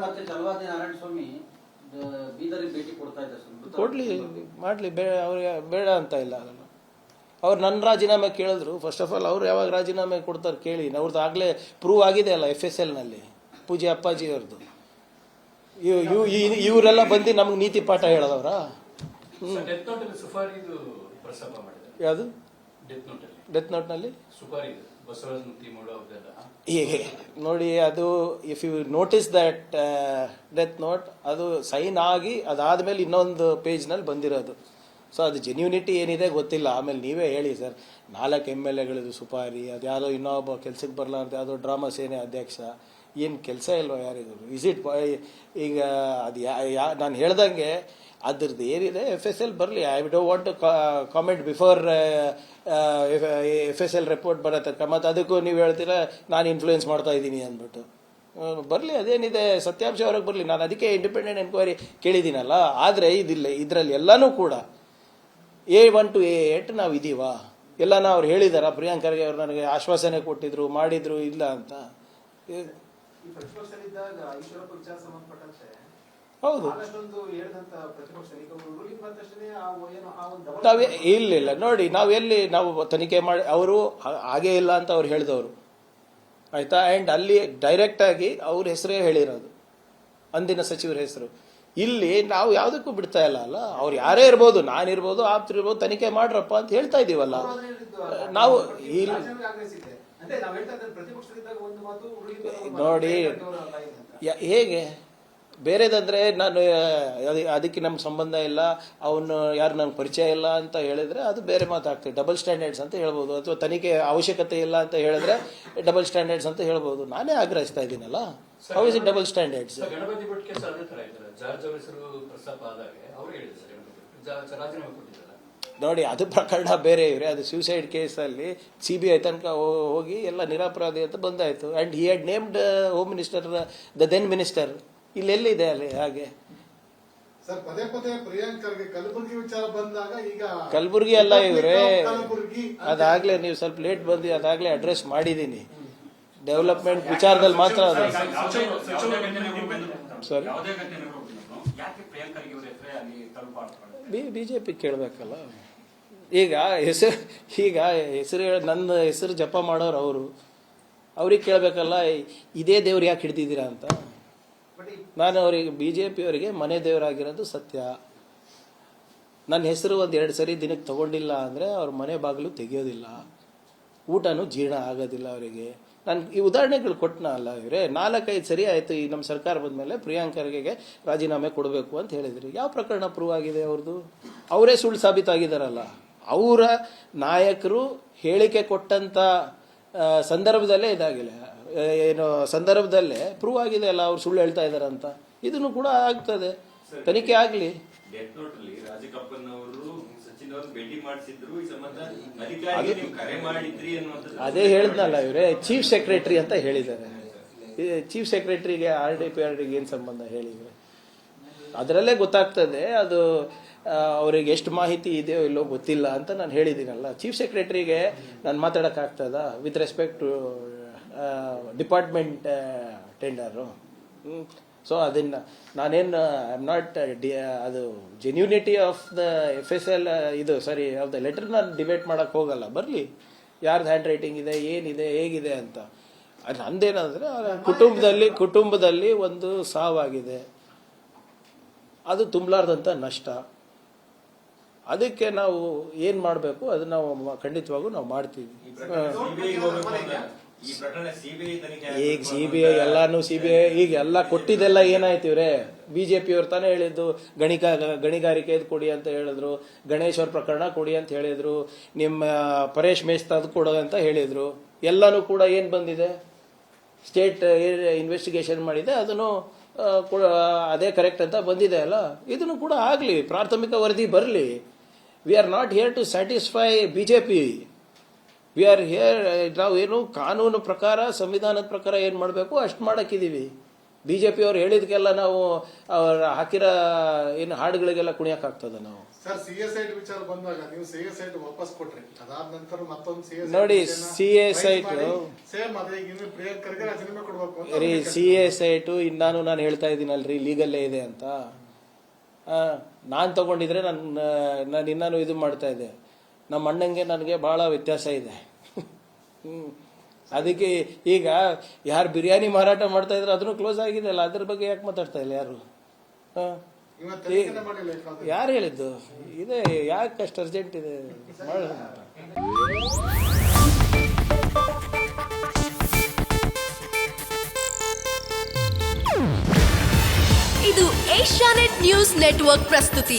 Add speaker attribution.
Speaker 1: ಮತ್ತೆ ಚಲವಾದಿ ನಾರಾಯಣ ಸ್ವಾಮಿ ಬೀದರಿಗೆ ಭೇಟಿ ಕೊಡ್ತಾ ಇದ್ದಾರೆ
Speaker 2: ಕೊಡ್ಲಿ ಮಾಡಲಿ ಬೇ ಅವ್ರಿಗೆ ಬೇಡ ಅಂತ ಇಲ್ಲ ಅದನ್ನು ಅವ್ರು ನನ್ನ ರಾಜೀನಾಮೆ ಕೇಳಿದ್ರು. ಫಸ್ಟ್ ಆಫ್ ಆಲ್ ಅವ್ರು ಯಾವಾಗ ರಾಜೀನಾಮೆ ಕೊಡ್ತಾರೆ ಕೇಳಿ. ಅವ್ರದ್ದು ಆಗಲೇ ಪ್ರೂವ್ ಆಗಿದೆ ಅಲ್ಲ ಎಫ್ ಎಸ್ ಎಲ್ನಲ್ಲಿ ಪೂಜೆ ಅಪ್ಪಾಜಿ ಅವ್ರದ್ದು ಇವ್ ಇವ್- ಈ- ಇವರೆಲ್ಲ ಬಂದು ನಮ್ಗೆ ನೀತಿ ಪಾಠ ಹೇಳೋದವ್ರ?
Speaker 3: ಡೆತ್ ನೋಟ್ ಅಲ್ಲಿ ಸುಫಾರಿದು ಪ್ರಸ್ತಾಪ ಮಾಡಿದ್ದಾರೆ.
Speaker 2: ಯಾವುದು?
Speaker 3: ಡೆತ್ ನೋಟ್ ಅಲ್ಲಿ.
Speaker 2: ಡೆತ್ ನೋಟ್ನಲ್ಲಿ ಹೀಗೆ ನೋಡಿ, ಅದು if you notice that death note ಅದು ಸೈನ್ ಆಗಿ ಅದಾದಮೇಲೆ ಇನ್ನೊಂದು ಪೇಜ್ನಲ್ಲಿ ಬಂದಿರೋದು. ಸೊ ಅದು ಜೆನ್ಯೂನಿಟಿ ಏನಿದೆ ಗೊತ್ತಿಲ್ಲ. ಆಮೇಲೆ ನೀವೇ ಹೇಳಿ ಸರ್ ನಾಲ್ಕು ಎಂ ಎಲ್ ಎಗಳಿದು ಸುಪಾರಿ ಅದು ಯಾವುದೋ ಇನ್ನೊಬ್ಬ ಕೆಲ್ಸಕ್ಕೆ ಬರಲಾರ್ದು, ಯಾವುದೋ ಡ್ರಾಮಾ ಸೇನೆ ಅಧ್ಯಕ್ಷ. ಏನು ಕೆಲಸ ಇಲ್ವಾ ಯಾರಿಗೂ ಇಟ್ ಈಗ ಅದು ಯಾ ಯಾ, ನಾನು ಹೇಳ್ದಂಗೆ ಅದ್ರದ್ದು ಏನಿದೆ ಎಫ್ ಎಸ್ ಎಲ್ ಬರಲಿ. I don't want to comment before F S L report ಬರತ್ತೆ ಮತ್ತು ಅದಕ್ಕೂ ನೀವು ಹೇಳ್ತೀರ, ನಾನು ಇನ್ಫ್ಲೂಯೆನ್ಸ್ ಮಾಡ್ತಾ ಇದ್ದೀನಿ ಅಂದ್ಬಿಟ್ಟು. ಬರಲಿ. ಅದೇನಿದೆ, ಸತ್ಯಾಂಶ ಹೊರಗೆ ಬರಲಿ. ನಾನು ಅದಕ್ಕೆ ಇಂಡಿಪೆಂಡೆಂಟ್ ಎನ್ಕ್ವೈರಿ ಕೇಳಿದ್ದೀನಲ್ಲ, ಆದರೆ ಇದಿಲ್ಲ, ಇದರಲ್ಲಿ ಎಲ್ಲನೂ ಕೂಡ A one to A eight ನಾವು ಇದೀವಾ? ಎಲ್ಲನ ಅವ್ರು ಹೇಳಿದಾರ? ಪ್ರಿಯಾಂಕರ್ಗೆ ಅವ್ರು ನನಗೆ ಆಶ್ವಾಸನೆ ಕೊಟ್ಟಿದ್ರು, ಮಾಡಿದ್ರು ಇಲ್ಲ ಅಂತ. ಹೌದು. ನಾವೇ ಇಲ್ಲ ಇಲ್ಲ ನೋಡಿ ನಾವು ಎಲ್ಲಿ ನಾವು ತನಿಖೆ ಮಾಡಿ ಅವರು ಹಾಗೇ ಇಲ್ಲ ಅಂತ ಅವ್ರು ಹೇಳಿದವರು. ಆಯ್ತಾ? ಆ್ಯಂಡ್ ಅಲ್ಲಿ ಡೈರೆಕ್ಟ್ ಆಗಿ ಅವ್ರ ಹೆಸರೇ ಹೇಳಿರೋದು. ಅಂದಿನ ಸಚಿವರ ಹೆಸರು. ಇಲ್ಲಿ ನಾವು ಯಾವುದಕ್ಕೂ ಬಿಡ್ತಾ ಇಲ್ಲ ಅಲ್ಲ? ಅವ್ರು ಯಾರೇ ಇರ್ಬೋದು ನಾನಿರ್ಬೋದು ಆಪ್ತರಿರ್ಬೋದು ತನಿಖೆ ಮಾಡ್ರಪ್ಪ ಅಂತ ಹೇಳ್ತಾ
Speaker 4: ಹೇಳಿದ್ದು,
Speaker 2: ನಾವು ಇಲ್ಲಿ ನೋಡಿ ಹೇಗೆ? ಬೇರೆದಂದ್ರೆ ನಾನು ಅದಕ್ಕೆ ನಮ್ಮ ಸಂಬಂಧ ಇಲ್ಲ ಅವನು ಯಾರು ನನಗೆ ಪರಿಚಯ ಇಲ್ಲ ಅಂತ ಹೇಳಿದ್ರೆ ಅದು ಬೇರೆ ಮಾತಾಗ್ತದೆ ಡಬಲ್ ಸ್ಟ್ಯಾಂಡರ್ಡ್ಸ್ ಅಂತ ಹೇಳ್ಬೋದು ಅಥವಾ ತನಿಖೆ ಅವಶ್ಯಕತೆ ಇಲ್ಲ ಅಂತ ಹೇಳಿದ್ರೆ ಡಬಲ್ ಸ್ಟ್ಯಾಂಡರ್ಡ್ಸ್ ಅಂತ ಹೇಳ್ಬೋದು. ನಾನೇ ಆಗ್ರಹಿಸ್ತಾ ಇದ್ದೀನಲ್ಲ. How is it double standards
Speaker 3: Ganapathi Bhat case ಅದೇ ತರ ಇದ್ದಾರೆ. ಜಾರ್ಜ್ ಅವ್ರ ಹೆಸರು ಪ್ರಸ್ತಾಪ ಆದಾಗ ಅವರು ಹೇಳಿದ್ರು. ರಾಜೀನಾಮೆ ಕೊಟ್ಟಿದ್ದಾರೆ.
Speaker 2: ನೋಡಿ ಅದು ಪ್ರಕರಣ ಬೇರೆ ಇವ್ರೆ. ಅದು ಸ್ಯೂಸೈಡ್ ಕೇಸಲ್ಲಿ ಸಿ ಬಿ ಐ ತನಕ ಹೋಗಿ ಎಲ್ಲ ನಿರಾಪರಾಧಿ ಅಂತ ಬಂದಾಯಿತು. And he had named home minister the then minister ಇಲ್ಲಿ ಎಲ್ಲಿದೆ ಅಲ್ಲಿ ಹಾಗೆ?
Speaker 5: ಸರ್ ಪದೇ ಪದೇ ಪ್ರಿಯಾಂಕರ್ಗೆ ಕಲಬುರ್ಗಿ ವಿಚಾರ ಬಂದಾಗ ಈಗ
Speaker 2: ಕಲಬುರ್ಗಿ ಅಲ್ಲ ಇವ್ರೆ.
Speaker 5: ಕಲಬುರ್ಗಿ
Speaker 2: ಅದಾಗ್ಲೇ ನೀವು ಸ್ವಲ್ಪ ಲೇಟ್ ಬಂದು ಅದಾಗ್ಲೇ ಅಡ್ರೆಸ್ ಮಾಡಿದ್ದೀನಿ. ಡೆವಲಪ್ಮೆಂಟ್ ವಿಚಾರದಲ್ಲಿ ಮಾತ್ರ ಅದು. Sorry? B B J P ಕೇಳಬೇಕಲ್ಲ. ಈಗ ಹೆಸರು ಈಗ ಹೆಸರು ನನ್ನ ಹೆಸರು ಜಪ ಮಾಡೋರು ಅವರು. ಅವ್ರಿಗೆ ಕೇಳಬೇಕಲ್ಲ ಇದೇ ದೇವ್ರು ಯಾಕೆ ಹಿಡ್ದಿದ್ದೀರಾ ಅಂತ. ನಾನು ಅವರಿಗೆ ಬಿ ಜೆ ಪಿಯವರಿಗೆ ಮನೆ ದೇವರಾಗಿರೋದು ಸತ್ಯ. ನನ್ನ ಹೆಸರು ಒಂದು ಎರಡು ಸರಿ ದಿನಕ್ಕೆ ತಗೊಂಡಿಲ್ಲ ಅಂದರೆ ಅವ್ರ ಮನೆ ಬಾಗಿಲು ತೆಗೆಯೋದಿಲ್ಲ. ಊಟನೂ ಜೀರ್ಣ ಆಗೋದಿಲ್ಲ ಅವರಿಗೆ. ನಾನು ಈ ಉದಾಹರಣೆಗಳು ಕೊಟ್ಟನ ಅಲ್ಲ ಇವರೇ? ನಾಲ್ಕೈದು ಸರಿ ಆಯಿತು, ಈ ನಮ್ಮ ಸರ್ಕಾರ ಬಂದಮೇಲೆ ಮೇಲೆ ಖರ್ಗೆಗೆ ರಾಜೀನಾಮೆ ಕೊಡಬೇಕು ಅಂತ ಹೇಳಿದರು. ಯಾವ ಪ್ರಕರಣ ಪ್ರೂವ್ ಆಗಿದೆ ಅವ್ರದ್ದು ಅವರೇ ಸುಳ್ಳು ಸಾಬೀತಾಗಿದ್ದಾರಲ್ಲ ಅವರ ನಾಯಕರು ಹೇಳಿಕೆ ಕೊಟ್ಟಂಥ ಸಂದರ್ಭದಲ್ಲೇ ಇದಾಗಿಲ್ಲ ಏನು, ಸಂದರ್ಭದಲ್ಲೇ ಪ್ರೂವ್ ಆಗಿದೆ ಅಲ್ಲ, ಅವ್ರು ಸುಳ್ಳು ಹೇಳ್ತಾ ಇದ್ದಾರೆ ಅಂತ. ಇದನ್ನು ಕೂಡ ಆಗ್ತದೆ. ತನಿಖೆ ಆಗಲಿ.
Speaker 6: ಡೆತ್ ನೋಟ್ ಅಲ್ಲಿ ರಾಜಕಪ್ಪನ್ ಅವರು ಸಚಿನ್ ಅವರು ಭೇಟಿ ಮಾಡಿಸಿದ್ರು. ಈ ಸಂಬಂಧ ಅಧಿಕಾರಿಗೆ ನೀವು ಕರೆ ಮಾಡಿದ್ರಿ ಅನ್ನುವಂಥದ್ದು
Speaker 2: ಅದೇ ಹೇಳಿದ್ನಲ್ಲ ಇವರೇ ಚೀಫ್ ಸೆಕ್ರೆಟರಿ ಅಂತ ಹೇಳಿದ್ದಾರೆ. ಚೀಫ್ ಸೆಕ್ರೆಟರಿಗೆ ಆರ್ ಡಿ ಪಿ ಆರ್ ಡಿಗೆ ಏನು ಸಂಬಂಧ ಹೇಳಿದ್ರೆ ಅದರಲ್ಲೇ ಗೊತ್ತಾಗ್ತದೆ ಅದು ಅವ್ರಿಗೆ ಅವರಿಗೆ ಎಷ್ಟು ಮಾಹಿತಿ ಇದೆಯೋ ಇಲ್ಲೋ ಗೊತ್ತಿಲ್ಲ ಅಂತ ನಾನು ಹೇಳಿದ್ದೀನಲ್ಲ. ಚೀಫ್ ಸೆಕ್ರೆಟರಿಗೆ ನಾನು ಮಾತಾಡೋಕ್ಕಾಗ್ತದ with respect to department tender so ಅದನ್ನು ನಾನೇನು ಐ ಆಮ್ ನಾಟ್ ಡಿ ಅದು genuinity of the F S L ಇದು ಸಾರಿ ಆಫ್ ದ ಲೆಟರ್ ನಾನು ಡಿಬೇಟ್ ಮಾಡೋಕ್ಕೆ ಹೋಗಲ್ಲ. ಬರಲಿ, ಯಾರ್ದು ಹ್ಯಾಂಡ್ ರೈಟಿಂಗ್ ಇದೆ, ಏನಿದೆ, ಹೇಗಿದೆ ಅಂತ. ಅದು ನಂದೇನಂದರೆ ಕುಟುಂಬದಲ್ಲಿ ಕುಟುಂಬದಲ್ಲಿ ಒಂದು ಸಾವಾಗಿದೆ. ಅದು ತುಂಬಲಾರ್ದಂಥ ನಷ್ಟ. ಅದಕ್ಕೆ ನಾವು ಏನು ಮಾಡಬೇಕು ಅದು ನಾವು ಖಂಡಿತವಾಗೂ ನಾವು ಮಾಡ್ತೀವಿ. ಈಗ ಸಿ ಬಿ ಐ ಎಲ್ಲಾನು ಸಿ ಬಿ ಐ ಈಗ ಎಲ್ಲ ಕೊಟ್ಟಿದ್ದೆಲ್ಲ ಏನಾಯ್ತು ಇವ್ರೆ? ಬಿ ಜೆ ಪಿಯವ್ರು ತಾನೇ ಹೇಳಿದ್ದು ಗಣಿಕ ಗಣಿಗಾರಿಕೆ ಕೊಡಿ ಅಂತ ಹೇಳಿದ್ರು ಗಣೇಶ್ ಅವ್ರ ಪ್ರಕರಣ ಕೊಡಿ ಅಂತ ಹೇಳಿದ್ರು ನಿಮ್ಮ ಪರೇಶ್ ಮೇಸ್ತಾದ್ ಕೊಡು ಅಂತ ಹೇಳಿದ್ರು. ಎಲ್ಲಾನು ಕೂಡ ಏನು ಬಂದಿದೆ? ಸ್ಟೇಟ್ ಇನ್ವೆಸ್ಟಿಗೇಷನ್ ಮಾಡಿದೆ ಅದನ್ನು ಕೂಡ ಅದೇ ಕರೆಕ್ಟ್ ಅಂತ ಬಂದಿದೆ ಅಲ್ಲ? ಇದನ್ನು ಕೂಡ ಆಗಲಿ ಪ್ರಾಥಮಿಕ ವರದಿ ಬರಲಿ. We are not here to satisfy B J P we are here ನಾವು ಏನು ಕಾನೂನು ಪ್ರಕಾರ ಸಂವಿಧಾನದ ಪ್ರಕಾರ ಏನು ಮಾಡಬೇಕು ಅಷ್ಟು ಮಾಡೋಕ್ಕಿದ್ದೀವಿ ಬಿ ಜೆ ಪಿಯವ್ರು ಹೇಳಿದಕ್ಕೆಲ್ಲ ನಾವು ಅವ್ರ ಹಾಕಿರೋ ಏನು ಹಾಡುಗಳಿಗೆಲ್ಲ ಕುಣಿಯೋಕ್ಕಾಗ್ತದೆ ನಾವು.
Speaker 5: ಸಿ ಸಿ ಸಿ
Speaker 2: ನೋಡಿ,
Speaker 5: ರಾಜೀನಾಮೆ ಕೊಡ್ಬೇಕು ಅಂತ
Speaker 2: ರೀ ಸಿ ಎ ಸೈಟು ಇನ್ನಾನು ನಾನು ಹೇಳ್ತಾ ಇದ್ದೀನಲ್ರಿ ಲೀಗಲ್ಲೇ ಇದೆ ಅಂತ. ನಾನು ತಗೊಂಡಿದ್ರೆ ನಾನು ನಾನು ಇನ್ನೂ ಇದು ಮಾಡ್ತಾ ಇದ್ದೆ. ನಮ್ಮ ಅಣ್ಣಂಗೆ ನನಗೆ ಭಾಳ ವ್ಯತ್ಯಾಸ ಇದೆ. ಅದಕ್ಕೆ ಈಗ ಯಾರು ಬಿರಿಯಾನಿ ಮಾರಾಟ ಮಾಡ್ತಾ ಇದ್ರೆ ಅದನ್ನು ಕ್ಲೋಸ್ ಆಗಿದೆ ಅಲ್ಲ ಅದ್ರ ಬಗ್ಗೆ ಯಾಕೆ ಮಾತಾಡ್ತಾ ಇಲ್ಲ ಯಾರು? ಯಾರು ಹೇಳಿದ್ದು? ಇದೆ ಯಾಕೆ ಅಷ್ಟು ಅರ್ಜೆಂಟ್ ಇದೆ.
Speaker 7: ಇದು ಏಷ್ಯಾನೆಟ್ ನ್ಯೂಸ್ ನೆಟ್ವರ್ಕ್ ಪ್ರಸ್ತುತಿ.